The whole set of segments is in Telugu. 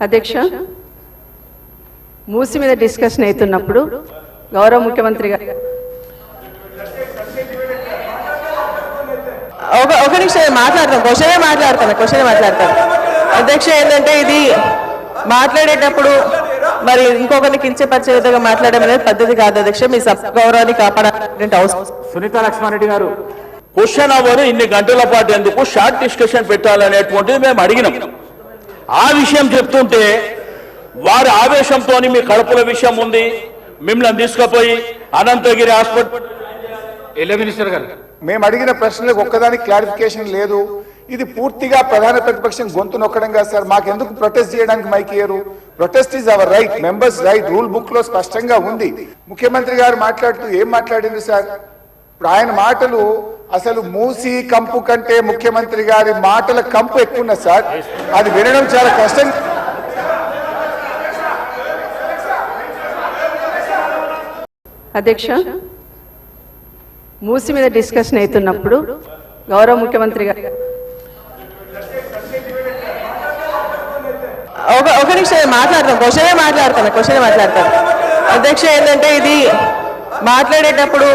అధ్యక్ష మూసి మీద డిస్కషన్ అవుతున్నప్పుడు గౌరవ ముఖ్యమంత్రి గారు ఒక ఒక నిమిషం మాట్లాడతాను క్వశ్చనే మాట్లాడతాను క్వశ్చనే మాట్లాడతాను అధ్యక్ష ఏంటంటే ఇది మాట్లాడేటప్పుడు మరి ఇంకొకరిని కించపరిచే విధంగా మాట్లాడడం అనేది పద్ధతి కాదు అధ్యక్ష. మీ సభ గౌరవాన్ని కాపాడాలంటే అవసరం సునీత లక్ష్మారెడ్డి గారు క్వశ్చన్ అవర్ ఇన్ని గంటల పాటు ఎందుకు షార్ట్ డిస్కషన్ పెట్టాలనేటువంటిది మేము అడిగినాం. ఆ విషయం చెప్తుంటే వారి ఆవేశంతో మీ కడుపుల విషయం ఉంది. మిమ్మల్ని తీసుకుపోయి అనంతగిరి హాస్పిటల్ ఎల్ల మినిస్టర్ గారు? మేము అడిగిన ప్రశ్నలకు ఒక్కదానికి క్లారిఫికేషన్ లేదు. ఇది పూర్తిగా ప్రధాన ప్రతిపక్షం గొంతు నొక్కడం కాదు సార్. మాకెందుకు ప్రొటెస్ట్ చేయడానికి మైక్ ఇయ్యరు? Protest is our right. Members right. Rule బుక్లో స్పష్టంగా ఉంది. ముఖ్యమంత్రి గారు మాట్లాడుతూ ఏం మాట్లాడింది సార్? ఇప్పుడు ఆయన మాటలు అసలు మూసి కంపు కంటే ముఖ్యమంత్రి గారి మాటల కంపు ఎక్కువ ఉన్నది సార్ అది వినడం చాలా కష్టం. అధ్యక్ష మూసి మీద డిస్కషన్ అవుతున్నప్పుడు గౌరవ ముఖ్యమంత్రి గారు ఒక ఒక నిమిషం మాట్లాడతాను క్వశ్చనే మాట్లాడతాను క్వశ్చనే మాట్లాడతాను అధ్యక్ష ఏంటంటే ఇది మాట్లాడేటప్పుడు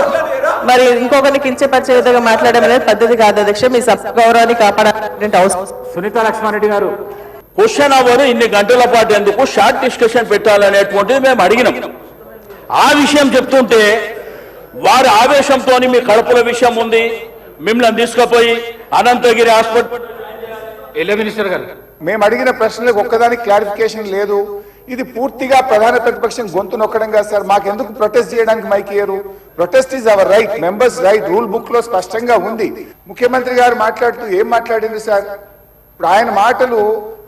మరి ఇంకొకరిని కించపరిచే విధంగా మాట్లాడడం అనేది పద్ధతి కాదు అధ్యక్ష. మీ గౌరవాన్ని కాపాడాలంటే అవసరం. సునీత లక్ష్మారెడ్డి గారు క్వశ్చన్ అవర్ ఇన్ని గంటల పాటు ఎందుకు షార్ట్ డిస్కషన్ పెట్టాలనేటువంటిది మేము అడిగినాం. ఆ విషయం చెప్తుంటే వారి ఆవేశంతో మీ కడుపుల విషయం ఉంది మిమ్మల్ని తీసుకుపోయి అనంతగిరి హాస్పిటల్ ఎల్ల మినిస్టర్ గారు. మేము అడిగిన ప్రశ్నలకు ఒక్కదానికి క్లారిఫికేషన్ లేదు. ఇది పూర్తిగా ప్రధాన ప్రతిపక్షం గొంతు నొక్కడం కాదు సార్. మాకెందుకు ప్రొటెస్ట్ చేయడానికి మైక్ ఇయ్యరు? Protest is our right members right rule బుక్లో స్పష్టంగా ఉంది. ముఖ్యమంత్రి గారు మాట్లాడుతూ ఏం మాట్లాడింది సార్? ఇప్పుడు ఆయన మాటలు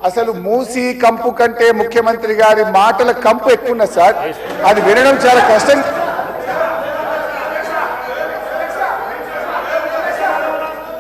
అసలు మూసి కంపు కంటే ముఖ్యమంత్రి గారి మాటల కంపు ఎక్కువ ఉన్నది సార్. అది వినడం చాలా కష్టం.